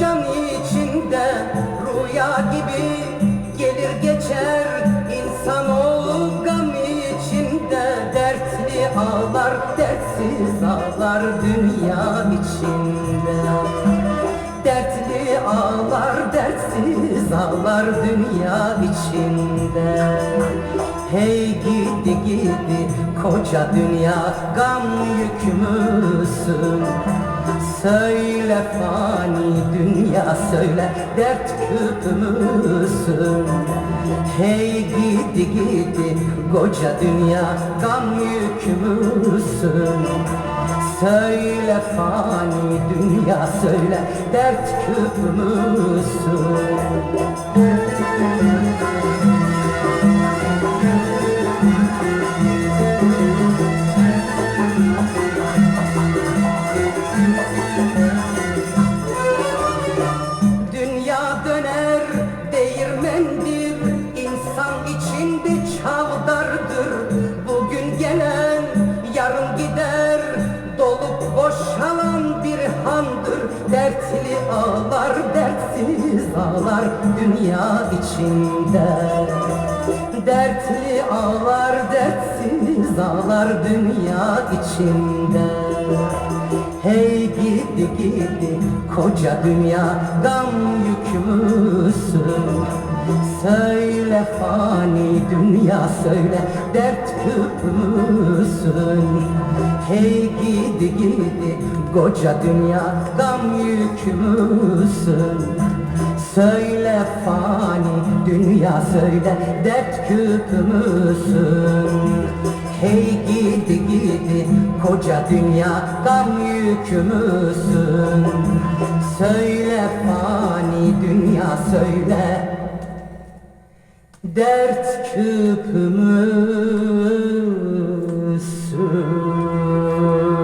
can içinde. Rüya gibi gelir geçer ağlar dertsiz ağlar Dünya içinde. Dertli ağlar dertsiz ağlar dünya içinde. Hey gidi gidi koca dünya gam yükümüzsün Söyle fani dünya söyle dert küpümüzsün Hey gidi gidi koca dünya gam yükümüzsün Söyle fani dünya söyle dert küpümüzsün Dertli ağlar dertsiz ağlar Dünya içinde. Dertli ağlar dertsiz ağlar Dünya içinde. Hey gidi gidi koca dünya gam yükümüzsün Söyle fani dünya söyle dert küpümüzsün Hey gidi gidi koca dünya gam yükümüzsün Söyle fani dünya söyle dert küpümüzsün Hey gidi gidi koca dünya gam yükümüzsün Söyle fani dünya söyle Dert küpümüzsün Oh.